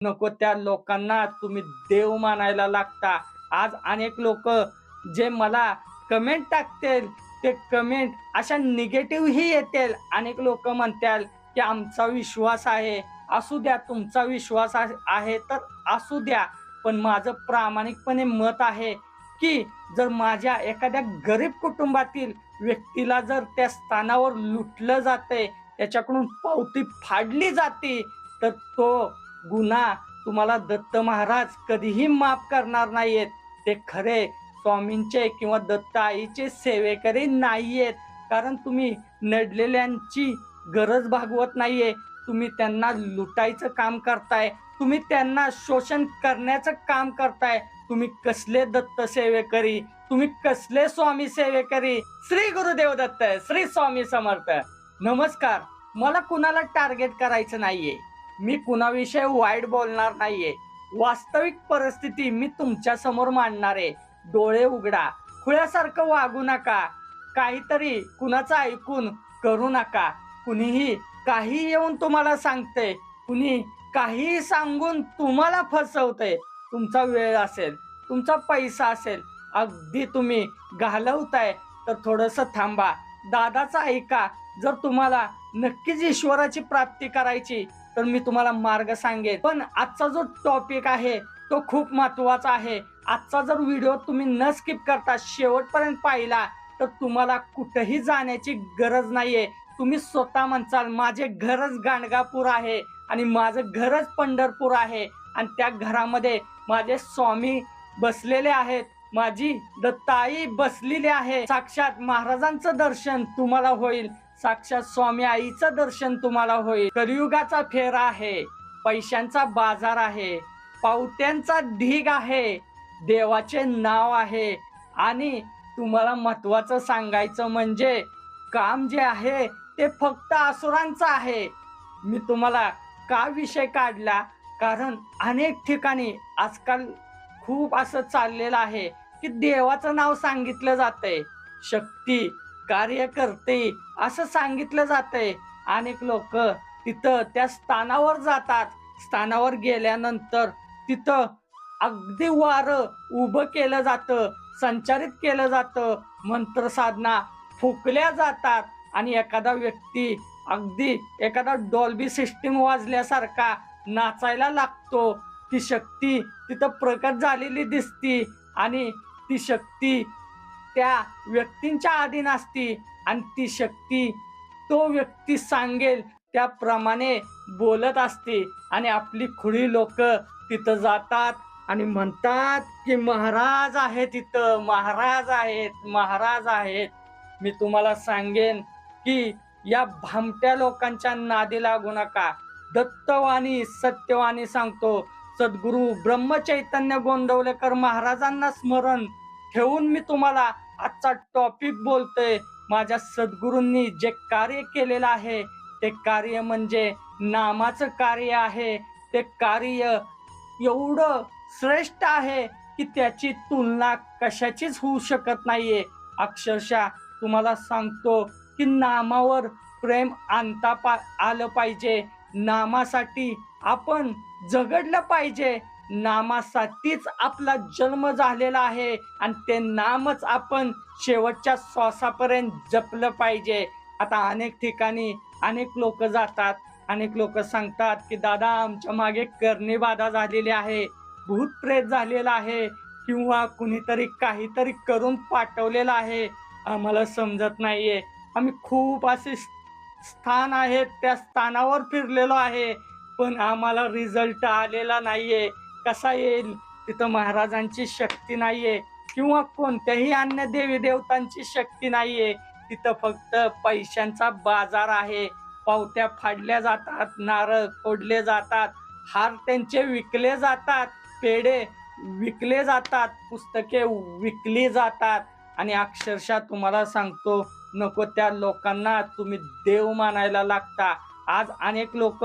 नको त्या लोकांना तुम्ही देव मानायला लागता. आज अनेक लोक जे मला कमेंट टाकतील ते कमेंट अशा निगेटिव्हही येतील. अनेक लोक म्हणतील की आमचा विश्वास आहे. असू द्या तुमचा विश्वास आहे आहे तर असू द्या. पण माझं प्रामाणिकपणे मत आहे की जर माझ्या एखाद्या गरीब कुटुंबातील व्यक्तीला जर त्या स्थानावर लुटलं जाते त्याच्याकडून पावती फाडली जाते तर तो गुन्हा तुम्हाला दत्त महाराज कधीही माफ करणार नाहीयेत. ते खरे स्वामींचे किंवा दत्त आईचे सेवेकरी नाहीयेत. कारण तुम्ही नडलेल्यांची गरज भागवत नाहीये. तुम्ही त्यांना लुटायचं काम करताय. तुम्ही त्यांना शोषण करण्याचं काम करताय. तुम्ही कसले दत्त सेवेकरी? तुम्ही कसले स्वामी सेवेकरी? श्री गुरुदेव दत्त श्री स्वामी समर्थ. नमस्कार. मला कुणाला टार्गेट करायचं नाहीये? मी कुणाविषयी वाईट बोलणार नाहीये. वास्तविक परिस्थिती मी तुमच्यासमोर मांडणार आहे. डोळे उघडा. खुळ्यासारखं वागू नका. काहीतरी कुणाचं ऐकून करू नका. कुणीही काही येऊन तुम्हाला सांगते. कुणी काहीही सांगून तुम्हाला फसवते. तुमचा वेळ असेल तुमचा पैसा असेल अगदी तुम्ही घालवताय तर थोडस थांबा. दादाचा ऐका. जर तुम्हाला नक्कीच ईश्वराची प्राप्ती करायची तर मी तुम्हाला मार्ग सांगेन. पण आजचा जो टॉपिक आहे तो खूप महत्त्वाचा आहे. आजचा जर व्हिडिओ तुम्ही न स्किप करता शेवटपर्यंत पाहिला तर तुम्हाला कुठेही जाण्याची गरज नाहीये. तुम्ही स्वतः म्हणसाल माझे घरच गाणगापूर आहे आणि माझं घरच पंढरपूर आहे. आणि त्या घरामध्ये माझे स्वामी बसलेले आहेत. माझी दत्ताई बसलेली आहे. साक्षात महाराजांचं दर्शन तुम्हाला होईल. साक्षात स्वामी आईचं दर्शन तुम्हाला होईल. कलियुगाचा फेरा आहे. पैशांचा बाजार आहे. पावत्यांचा ढीग आहे. देवाचे नाव आहे. आणि तुम्हाला महत्वाचं सांगायचं म्हणजे काम जे आहे ते फक्त असुरांचं आहे. मी तुम्हाला का विषय काढला? कारण अनेक ठिकाणी आजकाल खूप असं चाललेलं आहे की देवाचं नाव सांगितलं जातंय. शक्ती कार्य करते असं सांगितलं जातंय. अनेक लोक तिथं त्या स्थानावर जातात. स्थानावर गेल्यानंतर तिथं अगदी वारं उभं केलं जातं संचारित केलं जातं. मंत्रसाधना फुकल्या जातात आणि एखादा व्यक्ती अगदी एखादा डॉल्बी सिस्टीम वाजल्यासारखा नाचायला लागतो. ती शक्ती तिथं प्रकट झालेली दिसती आणि ती शक्ती त्या व्यक्तींच्या अधीन असती. आणि ती शक्ती तो व्यक्ती सांगेल त्याप्रमाणे बोलत असते. आणि आपली खुळी लोक तिथं जातात आणि म्हणतात की महाराज आहे तिथं महाराज आहेत महाराज आहेत. मी तुम्हाला सांगेन की या भामट्या लोकांच्या नादी लागू नका. दत्तवाणी सत्यवाणी सांगतो. सद्गुरु ब्रह्मचैतन्य गोंदवलेकर महाराजांना स्मरण ठेवून मी तुम्हाला आजचा टॉपिक बोलतोय माझ्या सद्गुरूंनी जे कार्य केलेलं आहे ते कार्य म्हणजे नामाचं कार्य आहे. ते कार्य एवढं श्रेष्ठ आहे की त्याची तुलना कशाचीच होऊ शकत नाहीये. अक्षरशः तुम्हाला सांगतो की नामावर प्रेम आणता पा आलं पाहिजे. नामासाठी आपण झगडलं पाहिजे. नामासाठीच आपला जन्म झालेला आहे आणि ते नामच आपण शेवटच्या श्वासापर्यंत जपलं पाहिजे. आता अनेक ठिकाणी अनेक लोक जातात. अनेक लोक सांगतात की दादा आमच्या मागे करणेबाधा झालेली आहे. भूत प्रेत झालेला आहे. किंवा कुणीतरी काहीतरी करून पाठवलेलं आहे. आम्हाला समजत नाहीये. आम्ही खूप असे स्थान आहेत. त्या स्थानावर फिरलेलो आहे. पण आम्हाला रिझल्ट आलेला नाहीये. कसा येईल? तिथं महाराजांची शक्ती नाहीये किंवा कोणत्याही अन्य देवी देवतांची शक्ती नाहीये. तिथं फक्त पैशांचा बाजार आहे. पावत्या फाडल्या जातात नारळ फोडले जातात हार त्यांचे विकले जातात पेढे विकले जातात पुस्तके विकली जातात. आणि अक्षरशः तुम्हाला सांगतो नको त्या लोकांना तुम्ही देव मानायला लागता. आज अनेक लोक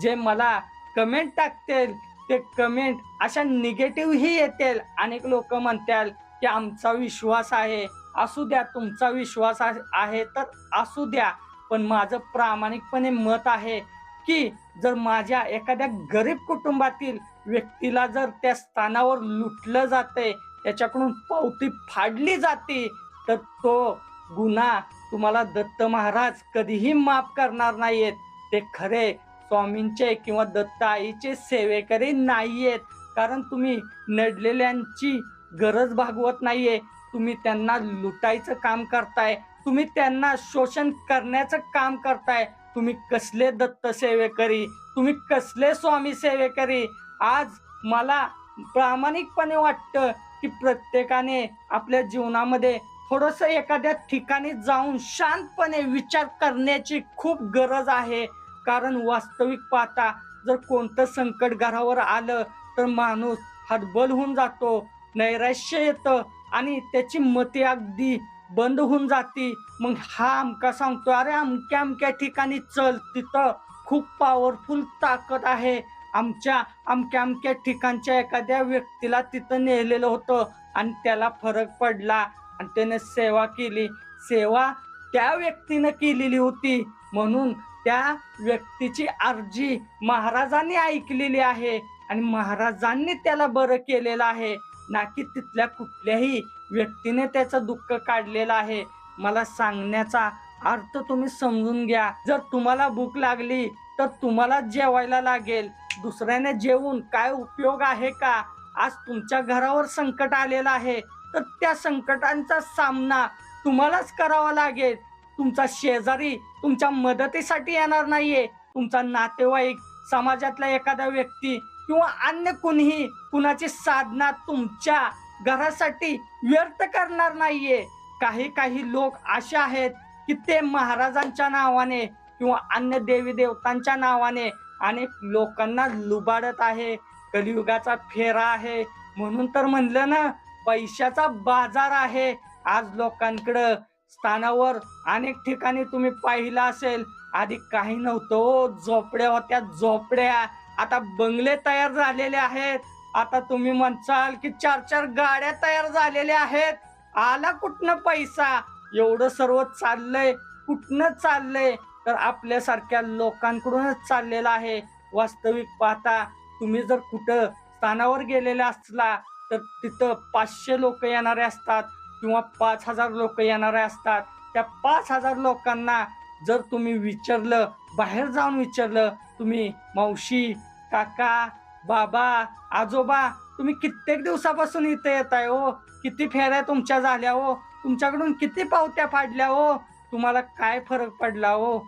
जे मला कमेंट टाकतील ते कमेंट अशा निगेटिव्हही येतील. अनेक लोक म्हणतील की आमचा विश्वास आहे. असू द्या तुमचा विश्वास आहे तर असू द्या. पण माझं प्रामाणिकपणे मत आहे की जर माझ्या एखाद्या गरीब कुटुंबातील व्यक्तीला जर त्या स्थानावर लुटलं जाते त्याच्याकडून पावती फाडली जाते तर तो गुन्हा तुम्हाला दत्त महाराज कधीही माफ करणार नाहीयेत ते खरे स्वामींचे किंवा दत्त आईचे सेवेकरी नाहीयेत. कारण तुम्ही नडलेल्यांची गरज भागवत नाहीये. तुम्ही त्यांना लुटायचं काम करताय. तुम्ही त्यांना शोषण करण्याचं काम करताय. तुम्ही कसले दत्त सेवेकरी? तुम्ही कसले स्वामी सेवेकरी? आज मला प्रामाणिकपणे वाटतं की प्रत्येकाने आपल्या जीवनामध्ये थोडस एखाद्या ठिकाणी जाऊन शांतपणे विचार करण्याची खूप गरज आहे. कारण वास्तविक पाहता जर कोणतं संकट घरावर आलं तर माणूस हतबल होऊन जातो नैराश्य येतं आणि त्याची मते अगदी बंद होऊन जाती. मग हा अमका सांगतो अरे अमक्या अमक्या ठिकाणी चल तिथं खूप पॉवरफुल ताकद आहे. आमच्या अमक्या अमक्या ठिकाणच्या एखाद्या व्यक्तीला तिथं नेलेलं होतं आणि त्याला फरक पडला आणि त्याने सेवा केली. सेवा त्या व्यक्तीनं केलेली होती. म्हणून त्या व्यक्तीची अर्जी महाराजांनी ऐकलेली आहे आणि महाराजांनी त्याला बरं केलेलं आहे. ना की तिथल्या कुठल्याही व्यक्तीने त्याचं दुःख काढलेलं आहे. मला सांगण्याचा अर्थ तुम्ही समजून घ्या. जर तुम्हाला भूक लागली तर तुम्हाला जेवायला लागेल. दुसऱ्याने जेवून काय उपयोग आहे का? आज तुमच्या घरावर संकट आलेलं आहे. तर त्या संकटांचा सामना तुम्हालाच करावा लागेल. तुमचा शेजारी तुमच्या मदतीसाठी येणार नाहीये. तुमचा नातेवाईक समाजातला एखादा व्यक्ती किंवा अन्य कुणीही कुणाची साधना तुमच्या घरासाठी व्यर्थ करणार नाहीये. काही काही लोक असे आहेत की ते महाराजांच्या नावाने किंवा अन्य देवी देवतांच्या नावाने अनेक लोकांना लुबाडत आहे. कलियुगाचा फेरा आहे. म्हणून तर म्हणलं ना पैशाचा बाजार आहे. आज लोकांकडं स्थानावर अनेक ठिकाणी तुम्ही पाहिलं असेल. आधी काही नव्हतं हो, झोपड्या होत्या झोपड्या. आता बंगले तयार झालेले आहेत. आता तुम्ही म्हणसाल की चार चार गाड्या तयार झालेल्या आहेत. आला कुठनं पैसा? एवढं सर्व चाललंय. कुठनं चाललंय? तर आपल्यासारख्या लोकांकडूनच चाललेलं आहे. वास्तविक पाहता तुम्ही जर कुठं स्थानावर गेलेला असला तर तिथं पाचशे लोक येणारे असतात. किंवा पाच हजार लोक येणारे असतात. त्या पाच हजार लोकांना जर तुम्ही विचारलं बाहेर जाऊन विचारलं तुम्ही मावशी काका बाबा आजोबा तुम्ही कित्येक दिवसापासून इथे येत आहे हो. किती फेऱ्या तुमच्या झाल्या हो. तुमच्याकडून किती पावत्या फाडल्या हो. तुम्हाला काय फरक पडला हो?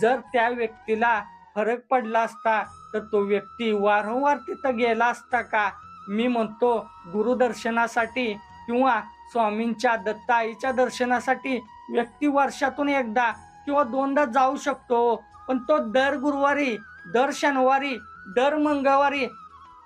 जर त्या व्यक्तीला फरक पडला असता तर तो व्यक्ती वारंवार तिथं गेला असता का? मी म्हणतो गुरुदर्शनासाठी किंवा स्वामींच्या दत्ताईच्या दर्शनासाठी व्यक्ती वर्षातून एकदा किंवा दोनदा जाऊ शकतो. पण तो दर गुरुवारी दर शनिवारी दर मंगळवारी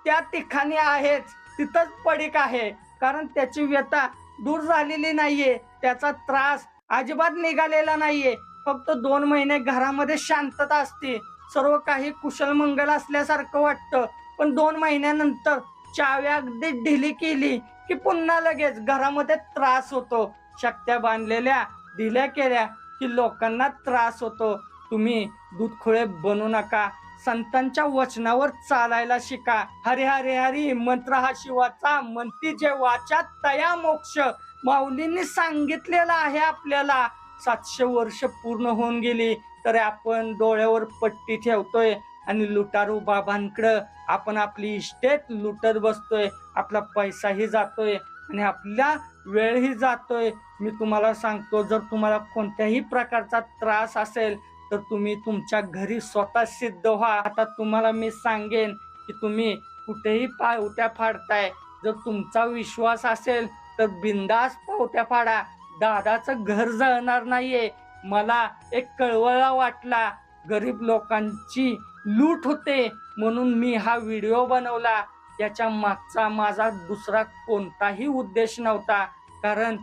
त्या ठिकाणी आहेच तिथंच पडीक आहे. कारण त्याची व्यथा दूर झालेली नाहीये त्याचा त्रास अजिबात निघालेला नाहीये. फक्त दोन महिने घरामध्ये शांतता असते. सर्व काही कुशल मंगल असल्यासारखं वाटतं. पण दोन महिन्यानंतर चावी अगदी ढिली केली की पुन्हा लगेच घरामध्ये त्रास होतो. शक्त्या बांधलेल्या दिल्या केल्या की लोकांना त्रास होतो. तुम्ही दुधखोळे बनू नका. संतांच्या वचनावर चालायला शिका. हरे हरे हरी मंत्र हा शिवाचा मंत्री जे वाचा तया मोक्ष. माऊलींनी सांगितलेलं आहे आपल्याला. सातशे वर्ष पूर्ण होऊन गेली तरी आपण डोळ्यावर पट्टी ठेवतोय. आणि लुटारू बाबांकडं आपण आपली इस्टेट लुटत बसतोय आपला पैसाही जातोय आणि आपला वेळही जातोय. मी तुम्हाला सांगतो जर तुम्हाला कोणत्याही प्रकारचा त्रास असेल तर तुम्ही तुमच्या घरी स्वतः सिद्ध व्हा. आता तुम्हाला मी सांगेन की तुम्ही कुठेही पावट्या फाडताय. जर तुमचा विश्वास असेल तर बिंदास पावट्या फाडा. दादाचं घर जळणार नाहीये. मला एक कळवळा वाटला. गरीब लोकांची लूट होते म्हणून मी हा व्हिडिओ बनवला. याच्या मागचा माझा दुसरा कोणताही उद्देश नव्हता. कारण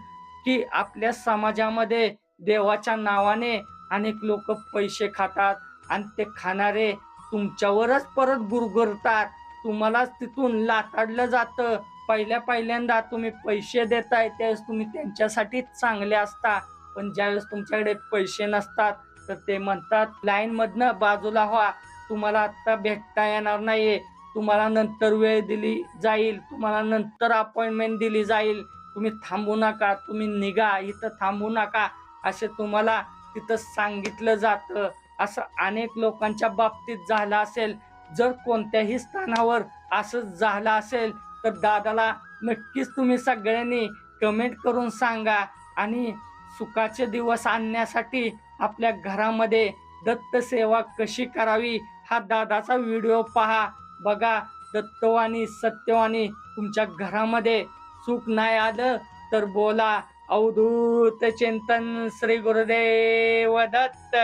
की आपल्या समाजामध्ये देवाच्या नावाने अनेक लोक पैसे खातात आणि ते खाणारे तुमच्यावरच परत गुरगुरतात. तुम्हालाच तिथून लाताडलं जातं. पहिल्या पहिल्यांदा तुम्ही पैसे देताय त्यावेळेस तुम्ही त्यांच्यासाठी चांगले असता. पण ज्यावेळेस तुमच्याकडे पैसे नसतात तर ते म्हणतात लाईनमधनं बाजूला व्हा. तुम्हाला आता भेटता येणार नाहीये. तुम्हाला नंतर वेळ दिली जाईल. तुम्हाला नंतर अपॉइंटमेंट दिली जाईल. तुम्ही थांबू नका तुम्ही निघा इथं थांबू नका. असे तुम्हाला तिथं सांगितलं जातं. असं अनेक लोकांच्या बाबतीत झालं असेल. जर कोणत्याही स्थानावर असं झालं असेल तर दादाला नक्कीच तुम्ही सगळ्यांनी कमेंट करून सांगा आणि सुखाचे दिवस आणण्यासाठी आपल्या घरामध्ये दत्तसेवा कशी करावी हा दादाचा व्हिडिओ पहा. बघा दत्तवाणी सत्यवाणी तुमच्या घरामध्ये सुख नाही आलं तर बोला. अवधूत चिंतन श्री गुरुदेव दत्त.